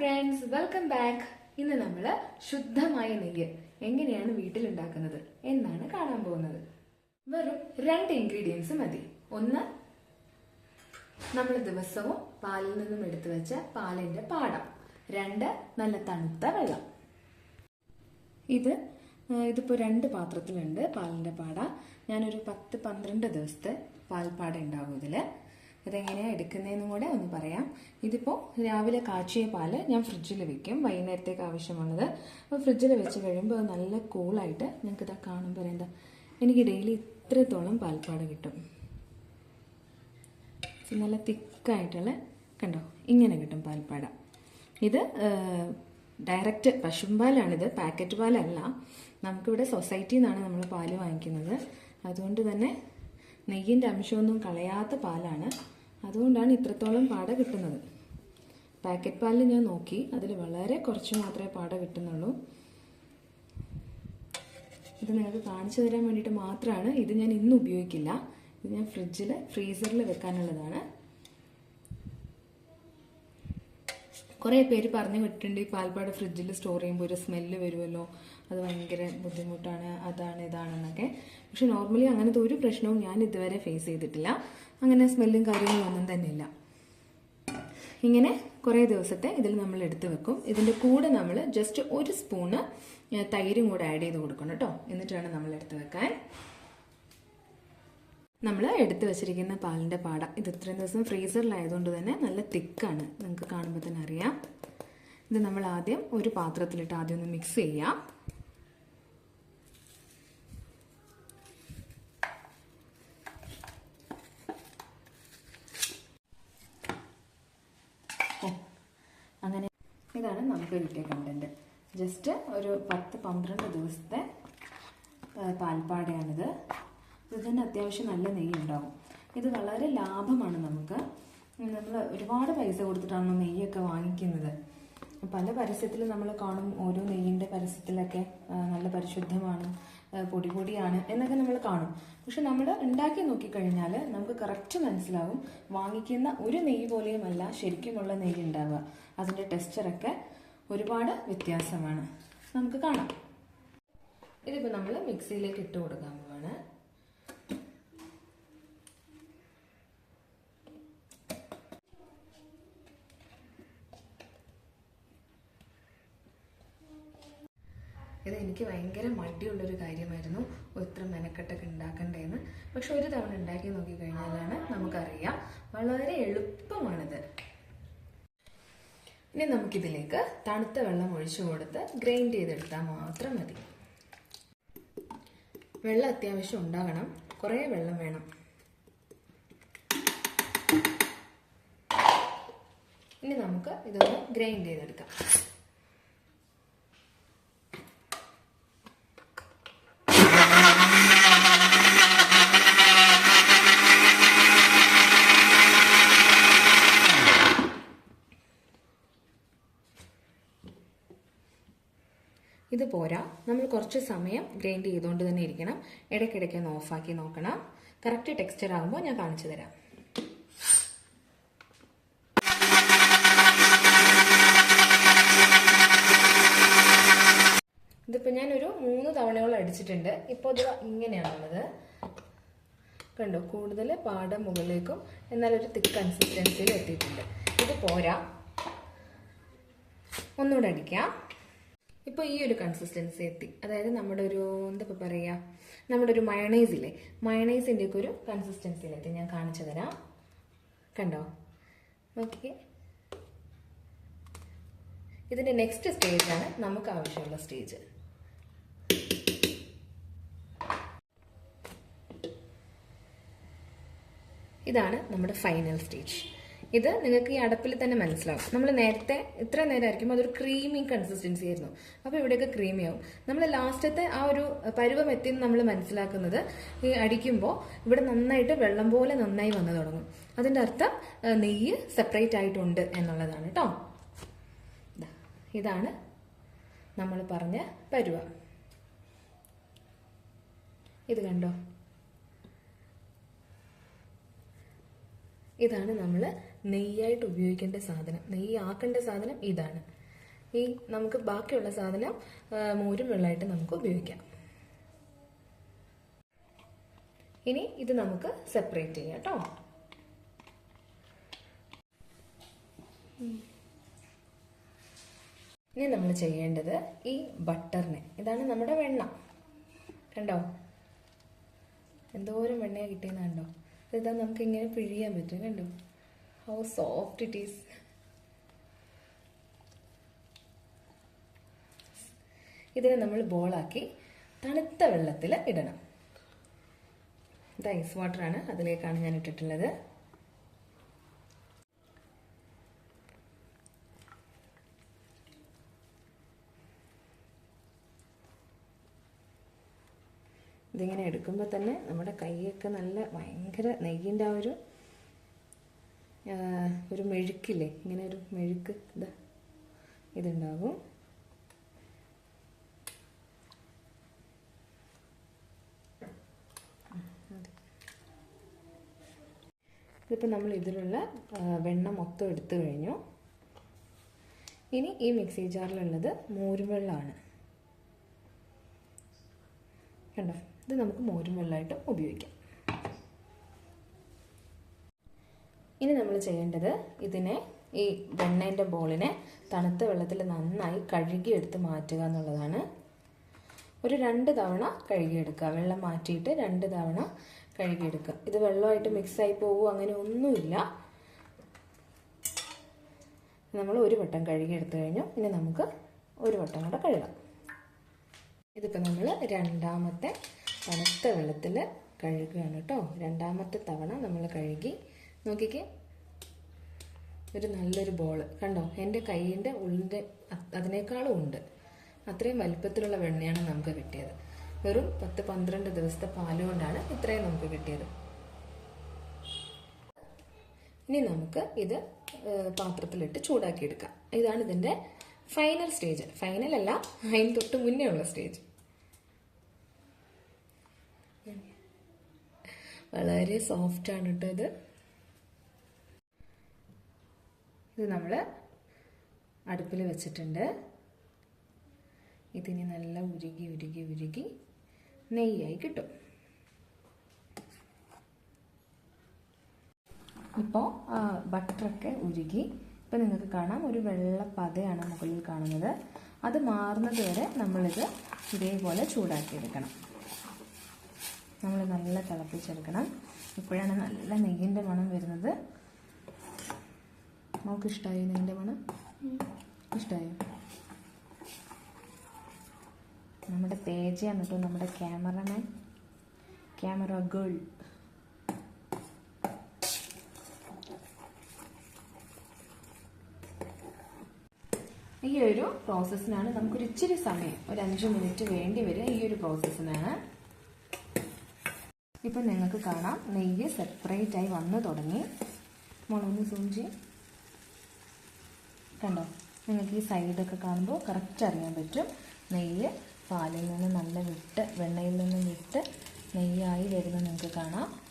Friends welcome back ഇന്ന് നമ്മൾ ശുദ്ധമായ നെയ്യ് എങ്ങനെയാണ് വീട്ടിൽ ഉണ്ടാക്കുന്നത് എന്നാണ് കാണാൻ പോകുന്നത്. വെറും രണ്ട് ഇൻഗ്രീഡിയൻസ് മതി. ഒന്ന് നമ്മൾ ദിവസവും പാലിൽ നിന്നും എടുത്തു വെച്ച പാലിന്റെ പാടം. രണ്ട് നല്ല തണുത്ത വെള്ളം. ഇത് ഇതിപ്പോൾ ഇതിപ്പോ രണ്ട് പാത്രത്തിലുണ്ട് പാലിന്റെ പാട. ഞാനൊരു പത്ത് പന്ത്രണ്ട് ദിവസത്തെ പാൽപ്പാട ഉണ്ടാവും ഇതിൽ. ഇതെങ്ങനെയാണ് എടുക്കുന്നതെന്നും കൂടെ ഒന്ന് പറയാം. ഇതിപ്പോൾ രാവിലെ കാച്ചിയ പാൽ ഞാൻ ഫ്രിഡ്ജിൽ വെക്കും. വൈകുന്നേരത്തേക്ക് ആവശ്യമുള്ളത്. അപ്പോൾ ഫ്രിഡ്ജിൽ വെച്ച് കഴിയുമ്പോൾ നല്ല കൂളായിട്ട് ഞങ്ങൾക്ക് ഇതാ കാണുമ്പോൾ എന്താ എനിക്ക് ഡെയിലി ഇത്രത്തോളം പാൽപ്പാട് കിട്ടും. നല്ല തിക്കായിട്ടുള്ള കണ്ടോ? ഇങ്ങനെ കിട്ടും പാൽപ്പാട. ഇത് ഡയറക്റ്റ് പശുമ്പാലാണിത് പാക്കറ്റ് പാലല്ല. നമുക്കിവിടെ സൊസൈറ്റിയിൽ നിന്നാണ് നമ്മൾ പാൽ വാങ്ങിക്കുന്നത്. അതുകൊണ്ട് തന്നെ നെയ്യിന്റെ അംശമൊന്നും കളയാത്ത പാലാണ്. അതുകൊണ്ടാണ് ഇത്രത്തോളം പാട കിട്ടുന്നത്. പാക്കറ്റ് പാലിൽ ഞാൻ നോക്കി. അതിൽ വളരെ കുറച്ച് മാത്രമേ പാട കിട്ടുന്നുള്ളൂ. ഇത് നിങ്ങൾക്ക് കാണിച്ചു തരാൻ വേണ്ടിയിട്ട് മാത്രമാണ്. ഇത് ഞാൻ ഇന്ന് ഉപയോഗിക്കില്ല. ഇത് ഞാൻ ഫ്രിഡ്ജിൽ ഫ്രീസറിൽ വെക്കാനുള്ളതാണ്. കുറേ പേര് പറഞ്ഞു വിട്ടിട്ടുണ്ട് ഈ പാൽപ്പാട് ഫ്രിഡ്ജിൽ സ്റ്റോർ ചെയ്യുമ്പോൾ ഒരു സ്മെല്ല് വരുമല്ലോ. അത് ഭയങ്കര ബുദ്ധിമുട്ടാണ് അതാണ് ഇതാണെന്നൊക്കെ. പക്ഷെ നോർമലി അങ്ങനത്തെ ഒരു പ്രശ്നവും ഞാൻ ഇതുവരെ ഫേസ് ചെയ്തിട്ടില്ല. അങ്ങനെ സ്മെല്ലും കാര്യങ്ങളും ഒന്നും തന്നെ ഇല്ല ഇങ്ങനെ കുറേ ദിവസത്തെ ഇതിൽ നമ്മൾ എടുത്തു വെക്കും. ഇതിന്റെ കൂടെ നമ്മൾ ജസ്റ്റ് ഒരു സ്പൂണ് തൈരും കൂടെ ആഡ് ചെയ്ത് കൊടുക്കണം കേട്ടോ. എന്നിട്ടാണ് നമ്മൾ എടുത്ത് വെക്കാൻ. നമ്മൾ എടുത്തു വെച്ചിരിക്കുന്ന പാലിന്റെ പാട ഇത് ഇത്രയും ദിവസം ഫ്രീസറിലായതുകൊണ്ട് തന്നെ നല്ല തിക്കാണ്. നിങ്ങൾക്ക് കാണുമ്പോൾ തന്നെ അറിയാം. ഇത് നമ്മൾ ആദ്യം ഒരു പാത്രത്തിലിട്ട് ആദ്യം ഒന്ന് മിക്സ് ചെയ്യാം ഓ, അങ്ങനെ ഇതാണ് നമുക്ക് കിട്ടിയ കണ്ടന്റ് ജസ്റ്റ് ഒരു പത്ത് പന്ത്രണ്ട് ദിവസത്തെ പാൽപ്പാടയാണിത്. ഇത് തന്നെ അത്യാവശ്യം നല്ല നെയ്യ് ഉണ്ടാകും ഇത് വളരെ ലാഭമാണ് നമുക്ക്. നമ്മൾ ഒരുപാട് പൈസ കൊടുത്തിട്ടാണ് നെയ്യൊക്കെ വാങ്ങിക്കുന്നത്. പല പരസ്യത്തിൽ നമ്മൾ കാണും ഓരോ നെയ്യിന്റെ പരസ്യത്തിലൊക്കെ നല്ല പരിശുദ്ധമാണ് പൊടി പൊടിയാണ് എന്നൊക്കെ നമ്മൾ കാണും. പക്ഷെ നമ്മൾ ഉണ്ടാക്കി നോക്കിക്കഴിഞ്ഞാൽ നമുക്ക് കറക്റ്റ് മനസ്സിലാവും. വാങ്ങിക്കുന്ന ഒരു നെയ്യ് പോലെയുമല്ല ശരിക്കുമുള്ള നെയ്യ് ഉണ്ടാവുക. അതിന്റെ ടെക്സ്ചറൊക്കെ ഒരുപാട് വ്യത്യാസമാണ്. നമുക്ക് കാണാം. ഇതിപ്പോൾ നമ്മൾ മിക്സിയിലേക്ക് ഇട്ട് കൊടുക്കാൻ പോവാണ്. ഇത് എനിക്ക് ഭയങ്കര മടിയുള്ളൊരു കാര്യമായിരുന്നു. ഇത്ര മെനക്കെട്ടൊക്കെ ഉണ്ടാക്കണ്ടേന്ന്. പക്ഷെ ഒരു തവണ ഉണ്ടാക്കി നോക്കിക്കഴിഞ്ഞാലാണ് നമുക്കറിയാം. വളരെ എളുപ്പമാണിത്. ഇനി നമുക്കിതിലേക്ക് തണുത്ത വെള്ളം ഒഴിച്ചു കൊടുത്ത് ഗ്രൈൻഡ് ചെയ്തെടുത്താൽ മാത്രം മതി. വെള്ളം അത്യാവശ്യം ഉണ്ടാകണം. കുറേ വെള്ളം വേണം. ഇനി നമുക്ക് ഇതൊന്ന് ഗ്രൈൻഡ് ചെയ്തെടുക്കാം. ഇത് പോരാ. നമ്മൾ കുറച്ച് സമയം ഗ്രൈൻഡ് ചെയ്തുകൊണ്ട് തന്നെ ഇരിക്കണം. ഇടയ്ക്കിടയ്ക്ക് ഒന്ന് ഓഫാക്കി നോക്കണം. കറക്റ്റ് ടെക്സ്ചർ ആകുമ്പോൾ ഞാൻ കാണിച്ചു തരാം. ഇതിപ്പോൾ ഞാനൊരു മൂന്ന് തവണയോളം അടിച്ചിട്ടുണ്ട്. ഇപ്പോൾ ഇത് ഇങ്ങനെയാണുള്ളത്. കണ്ടോ? കൂടുതൽ പാട മുകളിലേക്കും എന്നാലൊരു തിക്ക് കൺസിസ്റ്റൻസിയിൽ എത്തിയിട്ടുണ്ട്. ഇത് പോരാ. ഒന്നുകൂടെ അടിക്കാം. ഇപ്പോൾ ഈ ഒരു കൺസിസ്റ്റൻസി എത്തി. അതായത് നമ്മുടെ ഒരു എന്താ ഇപ്പം പറയുക നമ്മുടെ ഒരു മയണൈസ് ഇല്ലേ? മയണൈസിന്റെ ഒക്കെ ഒരു കൺസിസ്റ്റൻസിയിലെത്തി ഞാൻ കാണിച്ചു തരാം. കണ്ടോ? ഓക്കെ ഇതിന്റെ നെക്സ്റ്റ് സ്റ്റേജാണ് നമുക്ക് ആവശ്യമുള്ള സ്റ്റേജ് ഇതാണ് നമ്മുടെ ഫൈനൽ സ്റ്റേജ് ഇത് നിങ്ങൾക്ക് ഈ അടപ്പിൽ തന്നെ മനസ്സിലാവും. നമ്മൾ നേരത്തെ ഇത്ര നേരം ആയിരിക്കും അതൊരു ക്രീമി കൺസിസ്റ്റൻസി ആയിരുന്നു. അപ്പോൾ ഇവിടെയൊക്കെ ക്രീമി ആവും. നമ്മൾ ലാസ്റ്റത്തെ ആ ഒരു പരുവം എത്തിയെന്ന് നമ്മൾ മനസ്സിലാക്കുന്നത് ഈ അടിക്കുമ്പോൾ ഇവിടെ നന്നായിട്ട് വെള്ളം പോലെ നന്നായി വന്നു തുടങ്ങും. അതിന്റെ അർത്ഥം നെയ്യ് സെപ്പറേറ്റ് ആയിട്ടുണ്ട് എന്നുള്ളതാണ് കേട്ടോ. ഇതാണ് നമ്മൾ പറഞ്ഞ പരുവ. ഇത് കണ്ടോ? ഇതാണ് നമ്മൾ നെയ്യായിട്ട് ഉപയോഗിക്കേണ്ട സാധനം. നെയ്യ് ആക്കേണ്ട സാധനം ഇതാണ്. ഈ നമുക്ക് ബാക്കിയുള്ള സാധനം മോരും വെള്ളമായിട്ട് നമുക്ക് ഉപയോഗിക്കാം. ഇനി ഇത് നമുക്ക് സെപ്പറേറ്റ് ചെയ്യാം കേട്ടോ. ഇനി നമ്മൾ ചെയ്യേണ്ടത് ഈ ബട്ടറിനെ. ഇതാണ് നമ്മുടെ വെണ്ണ. കണ്ടോ? എന്തോരം വെണ്ണയാ കിട്ടിയെന്ന് ഇതാ നമുക്ക് ഇങ്ങനെ പിഴിയാൻ പറ്റും കണ്ടോ? ഹൗ സോഫ്റ്റ് ഇറ്റ് ഈസ് ഇതിനെ നമ്മൾ ബോളാക്കി തണുത്ത വെള്ളത്തിൽ ഇടണം. ഇത് ഐസ് വാട്ടറാണ് അതിലേക്കാണ് ഞാൻ ഇട്ടിട്ടുള്ളത്. ഇതിങ്ങനെ എടുക്കുമ്പോൾ തന്നെ നമ്മുടെ കൈയൊക്കെ നല്ല ഭയങ്കര നെയ്യിന്റെ ആ ഒരു ഒരു മെഴുക്കില്ലേ? ഇങ്ങനെ ഒരു മെഴുക്ക് ഇതാ ഇതുണ്ടാകും. ഇതിപ്പോൾ നമ്മൾ ഇതിലുള്ള വെണ്ണ മൊത്തം എടുത്തു കഴിഞ്ഞു. ഇനി ഈ മിക്സി ജാറിലുള്ളത് മോരുവെള്ളമാണ് കണ്ടോ? ഇത് നമുക്ക് മോരും വെള്ളമായിട്ട് ഉപയോഗിക്കാം. ഇനി നമ്മൾ ചെയ്യേണ്ടത് ഇതിനെ ഈ വെണ്ണേന്റെ ബോളിനെ തണുത്ത വെള്ളത്തിൽ നന്നായി കഴുകിയെടുത്ത് മാറ്റുക എന്നുള്ളതാണ്. ഒരു രണ്ട് തവണ കഴുകിയെടുക്കുക. വെള്ളം മാറ്റിയിട്ട് രണ്ട് തവണ കഴുകിയെടുക്കുക. ഇത് വെള്ളമായിട്ട് മിക്സായി പോകുമോ അങ്ങനെ ഒന്നുമില്ല. നമ്മൾ ഒരു വട്ടം കഴുകിയെടുത്തു കഴിഞ്ഞു. ഇനി നമുക്ക് ഒരു വട്ടം കൂടെ കഴുകാം. ഇതിപ്പോൾ നമ്മൾ രണ്ടാമത്തെ തണുത്ത വെള്ളത്തിൽ കഴുകുകയാണ് കേട്ടോ. രണ്ടാമത്തെ തവണ നമ്മൾ കഴുകി. നോക്കിക്കേ. ഒരു നല്ലൊരു ബോൾ കണ്ടോ? എന്റെ കൈയിന്റെ ഉള്ളിന്റെ അതിനേക്കാളും ഉണ്ട്. അത്രയും വലിപ്പത്തിലുള്ള വെണ്ണയാണ് നമുക്ക് കിട്ടിയത്. വെറും പത്ത് പന്ത്രണ്ട് ദിവസത്തെ പാൽ കൊണ്ടാണ് ഇത്രയും നമുക്ക് കിട്ടിയത്. ഇനി നമുക്ക് ഇത് പാത്രത്തിലിട്ട് ചൂടാക്കിയെടുക്കാം. ഇതാണ് ഇതിന്റെ ഫൈനൽ സ്റ്റേജ് ഫൈനൽ അല്ല അതിന് തൊട്ട് മുന്നേ ഉള്ള സ്റ്റേജ് വളരെ സോഫ്റ്റ് ആണ് കേട്ടോ ഇത്. ഇത് നമ്മൾ അടുപ്പിൽ വെച്ചിട്ടുണ്ട്. ഇതിന് നല്ല ഉരുകി ഉരുകി ഉരുകി നെയ്യായി കിട്ടും. ഇപ്പോൾ ബട്ടറൊക്കെ ഉരുകി ഇപ്പം നിങ്ങൾക്ക് കാണാം. ഒരു വെള്ള പതയാണ് മുകളിൽ കാണുന്നത്. അത് മാറുന്നത് വരെ നമ്മളിത് ഇതേപോലെ ചൂടാക്കിയെടുക്കണം. നമ്മൾ നല്ല തിളപ്പിച്ചെടുക്കണം. ഇപ്പോഴാണ് നല്ല നെയ്യിന്റെ മണം വരുന്നത്. നമുക്ക് ഇഷ്ടമായി നെയ്യിന്റെ മണം? ഇഷ്ടമായി നമ്മുടെ തേജയാണ് കേട്ടോ നമ്മുടെ ക്യാമറമാൻ. Camera girl. ഈ ഒരു പ്രോസസ്സിനാണ് നമുക്കൊരു ഇച്ചിരി സമയം ഒരു അഞ്ച് മിനിറ്റ് വേണ്ടി വരും ഈ ഒരു പ്രോസസ്സിനാണ് ഇപ്പം നിങ്ങൾക്ക് കാണാം നെയ്യ് സെപ്പറേറ്റ് ആയി വന്നു തുടങ്ങി. മുളകൊന്ന് സൂം ചെയ്യും. കണ്ടോ? നിങ്ങൾക്ക് ഈ സൈഡൊക്കെ കാണുമ്പോൾ കറക്റ്റ് അറിയാൻ പറ്റും. നെയ്യ് പാലിൽ നിന്ന് നല്ല വിട്ട് വെണ്ണയിൽ നിന്ന് വിട്ട് നെയ്യായി വരുന്നത് നിങ്ങൾക്ക് കാണാം.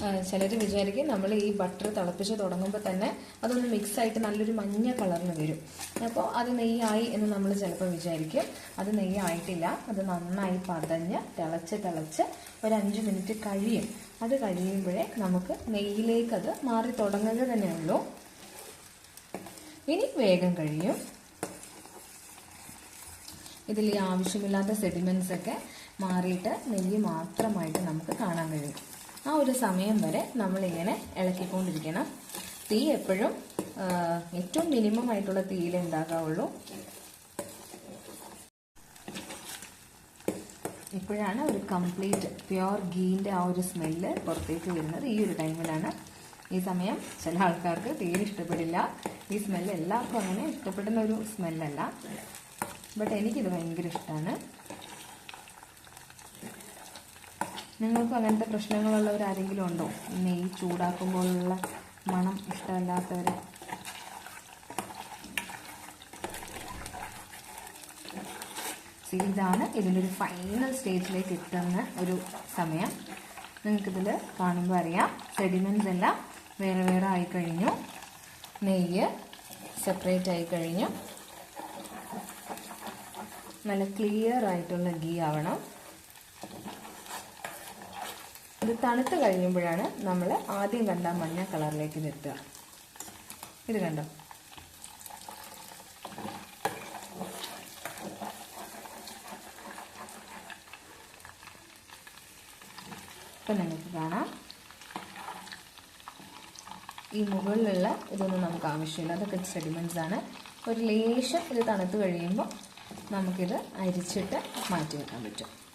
ചിലർ വിചാരിക്കും നമ്മൾ ഈ ബട്ടർ തിളപ്പിച്ച് തുടങ്ങുമ്പോൾ തന്നെ അതൊന്ന് മിക്സ് ആയിട്ട് നല്ലൊരു മഞ്ഞ കളറിന് വരും. അപ്പോൾ അത് നെയ്യായി എന്ന് നമ്മൾ ചിലപ്പോൾ വിചാരിക്കും. അത് നെയ്യായിട്ടില്ല. അത് നന്നായി പതഞ്ഞ് തിളച്ച് തിളച്ച് ഒരു അഞ്ച് മിനിറ്റ് കഴിയും. അത് കഴിയുമ്പോഴേ നമുക്ക് നെയ്യിലേക്ക് അത് മാറി തുടങ്ങുക തന്നെ ഉള്ളൂ. ഇനി വേഗം കഴിയും. ഇതിൽ ഈ ആവശ്യമില്ലാത്ത സെഡിമെന്റ്സ് ഒക്കെ മാറിയിട്ട് നെയ്യ് മാത്രമായിട്ട് നമുക്ക് കാണാൻ കഴിയും. ആ ഒരു സമയം വരെ നമ്മളിങ്ങനെ ഇളക്കിക്കൊണ്ടിരിക്കണം. തീ എപ്പോഴും ഏറ്റവും മിനിമം ആയിട്ടുള്ള തീയിലേ ഉണ്ടാകാവുള്ളൂ. ഇപ്പോഴാണ് ഒരു കംപ്ലീറ്റ് പ്യുവർ ഗീന്റെ ആ ഒരു സ്മെല്ല് പുറത്തേക്ക് വരുന്നത്. ഈ ഒരു ടൈമിലാണ് ഈ സമയം. ചില ആൾക്കാർക്ക് തീരെ ഇഷ്ടപ്പെടില്ല. ഈ സ്മെല്ല് എല്ലാവർക്കും അങ്ങനെ ഇഷ്ടപ്പെടുന്ന ഒരു സ്മെല്ലല്ല. ബട്ട് എനിക്കിത് ഭയങ്കര ഇഷ്ടമാണ് നിങ്ങൾക്കും അങ്ങനത്തെ പ്രശ്നങ്ങളുള്ളവർ ആരെങ്കിലും ഉണ്ടോ? നെയ് ചൂടാക്കുമ്പോഴുള്ള മണം ഇഷ്ടമല്ലാത്തവർ ഇതാണ് ഇതിന്റെ ഒരു ഫൈനൽ സ്റ്റേജിലേക്ക് എത്തുന്ന ഒരു സമയം. നിങ്ങൾക്കിതിൽ കാണുമ്പോൾ അറിയാം. സെഡിമെന്റ്സ് എല്ലാം വേറെ വേറെ ആയി കഴിഞ്ഞു. നെയ്യ് സെപ്പറേറ്റ് ആയി കഴിഞ്ഞു. നല്ല ക്ലിയർ ആയിട്ടുള്ള ഗീ ആവണം ഇത് തണുത്ത് കഴിയുമ്പോഴാണ് നമ്മൾ ആദ്യം കണ്ട മഞ്ഞ കളറിലേക്ക് ഇത് എത്തുക ഇത് കണ്ടോ? ഇപ്പം നിങ്ങൾക്ക് കാണാം. ഈ മുകളിലുള്ള ഇതൊന്നും നമുക്ക് ആവശ്യമില്ല. അതൊക്കെ സെഡിമെന്റ്സ് ആണ്. ഒരു ലേശം ഇത് തണുത്ത് കഴിയുമ്പോൾ നമുക്കിത് അരിച്ചിട്ട് മാറ്റി വെക്കാൻ പറ്റും.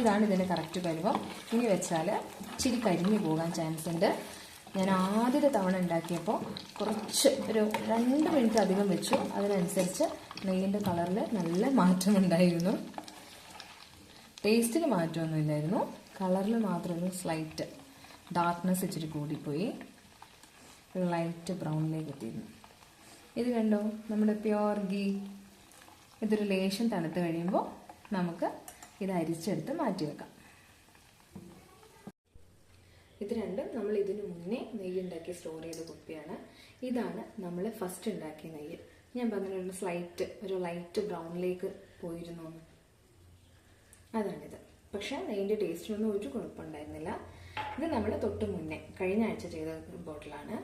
ഇതാണ് ഇതിന്റെ കറക്റ്റ് പരുവം. ഇനി വെച്ചാൽ ഇച്ചിരി കരിഞ്ഞു പോകാൻ ചാൻസ് ഉണ്ട്. ഞാൻ ആദ്യത്തെ തവണ ഉണ്ടാക്കിയപ്പോൾ കുറച്ച് ഒരു രണ്ട് മിനിറ്റ് അധികം വെച്ചു. അതിനനുസരിച്ച് നെയ്യിന്റെ കളറിൽ നല്ല മാറ്റമുണ്ടായിരുന്നു. ടേസ്റ്റിൽ മാറ്റമൊന്നുമില്ലായിരുന്നു കളറിൽ മാത്രം സ്ലൈറ്റ് ഡാർക്ക്നെസ് ഇച്ചിരി കൂടിപ്പോയി. ലൈറ്റ് ബ്രൗണിലേക്ക് എത്തിയിരുന്നു. ഇത് കണ്ടോ? നമ്മുടെ പ്യോർ ഗീ ഇതൊരു ലേശം തണുത്ത് കഴിയുമ്പോൾ നമുക്ക് ഇത് അരിച്ചെടുത്ത് മാറ്റി വെക്കാം. ഇത് രണ്ടും നമ്മൾ ഇതിനു മുന്നേ നെയ്യ് ഉണ്ടാക്കി സ്റ്റോർ ചെയ്ത കുപ്പിയാണ്. ഇതാണ് നമ്മൾ ഫസ്റ്റ് ഉണ്ടാക്കിയ നെയ്യ്. ഞാൻ പറഞ്ഞിട്ടുണ്ട് സ്ലൈറ്റ് ഒരു ലൈറ്റ് ബ്രൗണിലേക്ക് പോയിരുന്നു. അതാണിത്. പക്ഷെ നെയ്യിന്റെ ടേസ്റ്റിനൊന്നും ഒരു കുഴപ്പമുണ്ടായിരുന്നില്ല. ഇത് നമ്മൾ തൊട്ട് മുന്നേ കഴിഞ്ഞ ആഴ്ച ചെയ്ത ബോട്ടിലാണ്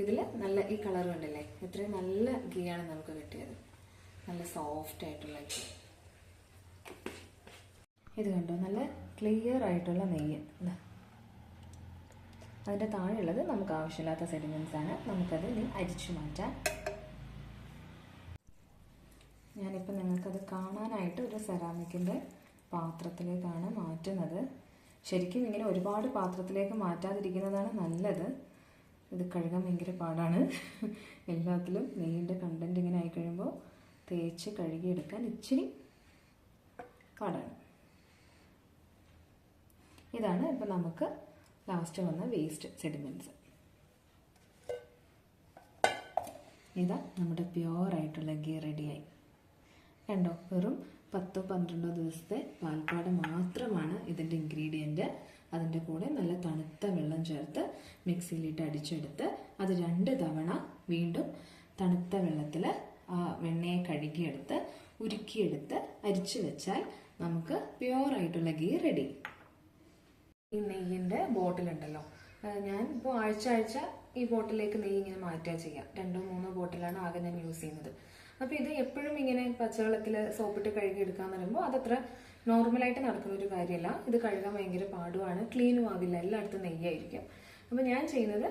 ഇതിൽ നല്ല ഈ കളർ കണ്ടില്ലേ? ഇത്രയും നല്ല ഗീയാണ് നമുക്ക് കിട്ടിയത്. നല്ല സോഫ്റ്റ് ആയിട്ടുള്ള ഗീ ഇത് കണ്ടോ? നല്ല ക്ലിയർ ആയിട്ടുള്ള നെയ്യ്. അതിന്റെ താഴെയുള്ളത് നമുക്ക് ആവശ്യമില്ലാത്ത സെഡിമെന്റ്സ് ആണ്. നമുക്കത് ഇനി അരിച്ചു മാറ്റാം. ഞാനിപ്പോൾ നിങ്ങൾക്കത് കാണാനായിട്ട് ഒരു സെറാമിക്കിന്റെ പാത്രത്തിലേക്കാണ് മാറ്റുന്നത്. ശരിക്കും ഇങ്ങനെ ഒരുപാട് പാത്രത്തിലേക്ക് മാറ്റാതിരിക്കുന്നതാണ് നല്ലത്. ഇത് കഴുകാൻ ഭയങ്കര പാടാണ്. എല്ലാത്തിലും നെയ്യിന്റെ കണ്ടന്റ് ഇങ്ങനെ ആയിക്കഴിയുമ്പോൾ തേച്ച് കഴുകിയെടുക്കാൻ ഇച്ചിരി പാടാണ്. ഇതാണ് ഇപ്പം നമുക്ക് ലാസ്റ്റ് വന്ന വേസ്റ്റ് സെഡിമെന്റ്സ് ഇതാ നമ്മുടെ പ്യുവറായിട്ടുള്ള ഗീ റെഡിയായി കണ്ടോ? വെറും പത്തോ പന്ത്രണ്ടോ ദിവസത്തെ പാൽപ്പാട് മാത്രമാണ് ഇതിന്റെ ഇൻഗ്രീഡിയന്റ് അതിന്റെ കൂടെ നല്ല തണുത്ത വെള്ളം ചേർത്ത് മിക്സിയിലിട്ട് അടിച്ചെടുത്ത് അത് രണ്ട് തവണ വീണ്ടും തണുത്ത വെള്ളത്തിൽ ആ വെണ്ണയെ കഴുകിയെടുത്ത് ഉരുക്കിയെടുത്ത് അരിച്ചു വെച്ചാൽ നമുക്ക് പ്യുവറായിട്ടുള്ള ഗീ റെഡി ഈ നെയ്യിന്റെ ബോട്ടിലുണ്ടല്ലോ. ഞാൻ ഇപ്പോൾ ആഴ്ച ആഴ്ച ഈ ബോട്ടിലേക്ക് നെയ്യ് ഇങ്ങനെ മാറ്റുക ചെയ്യാം. രണ്ടോ മൂന്നോ ബോട്ടിലാണ് ആകെ ഞാൻ യൂസ് ചെയ്യുന്നത്. അപ്പോൾ ഇത് എപ്പോഴും ഇങ്ങനെ പച്ചവെള്ളത്തിൽ സോപ്പിട്ട് കഴുകിയെടുക്കാന്ന് വരുമ്പോൾ അതത്ര നോർമലായിട്ട് നടക്കുന്ന ഒരു കാര്യമല്ല ഇത് കഴുകാൻ ഭയങ്കര പാടുമാണ് ക്ലീനും ആവില്ല. എല്ലായിടത്തും നെയ്യായിരിക്കും. അപ്പോൾ ഞാൻ ചെയ്യുന്നത്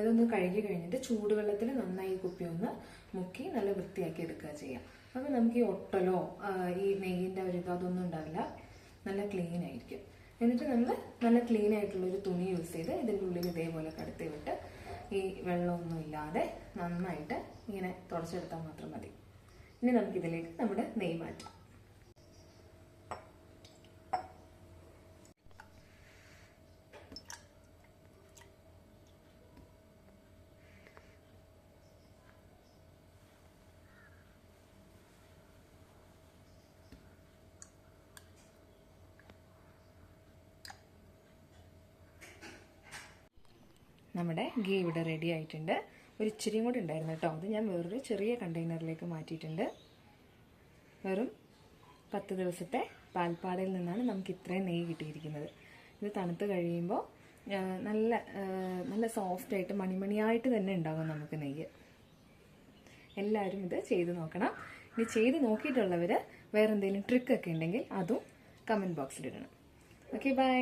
ഇതൊന്ന് കഴുകി കഴിഞ്ഞിട്ട് ചൂടുവെള്ളത്തിൽ നന്നായി കുപ്പി ഒന്ന് മുക്കി നല്ല വൃത്തിയാക്കി എടുക്കുക ചെയ്യാം. അപ്പോൾ നമുക്ക് ഈ ഒട്ടലോ ഈ നെയ്യിന്റെ ഒരു ഇതോ അതൊന്നും ഉണ്ടാവില്ല. നല്ല ക്ലീൻ ആയിരിക്കും എന്നിട്ട് നമ്മൾ നല്ല ക്ലീൻ ആയിട്ടുള്ള ഒരു തുണി യൂസ് ചെയ്ത് ഇതിന്റെ ഉള്ളിൽ ഇതേപോലെ കടത്തി വിട്ട് ഈ വെള്ളമൊന്നും ഇല്ലാതെ നന്നായിട്ട് ഇങ്ങനെ തുടച്ചെടുത്താൽ മാത്രം മതി. ഇനി നമുക്കിതിലേക്ക് നമ്മുടെ നെയ് മാറ്റാം. നമ്മുടെ ഗീ ഇവിടെ റെഡി ആയിട്ടുണ്ട്. ഒരു ഇച്ചിരിയും കൂടി ഉണ്ടായിരുന്നു കേട്ടോ. അത് ഞാൻ വേറൊരു ചെറിയ കണ്ടെയ്നറിലേക്ക് മാറ്റിയിട്ടുണ്ട്. വെറും പത്ത് ദിവസത്തെ പാൽപ്പാടയിൽ നിന്നാണ് നമുക്ക് ഇത്രയും നെയ്യ് കിട്ടിയിരിക്കുന്നത്. ഇത് തണുത്ത് കഴിയുമ്പോൾ നല്ല നല്ല സോഫ്റ്റായിട്ട് മണിമണിയായിട്ട് തന്നെ ഉണ്ടാകും നമുക്ക് നെയ്യ്. എല്ലാവരും ഇത് ചെയ്ത് നോക്കണം. ഇനി ചെയ്ത് നോക്കിയിട്ടുള്ളവർ വേറെ എന്തെങ്കിലും ട്രിക്കൊക്കെ ഉണ്ടെങ്കിൽ അതും കമന്റ് ബോക്സിലിടണം ഓക്കെ ബൈ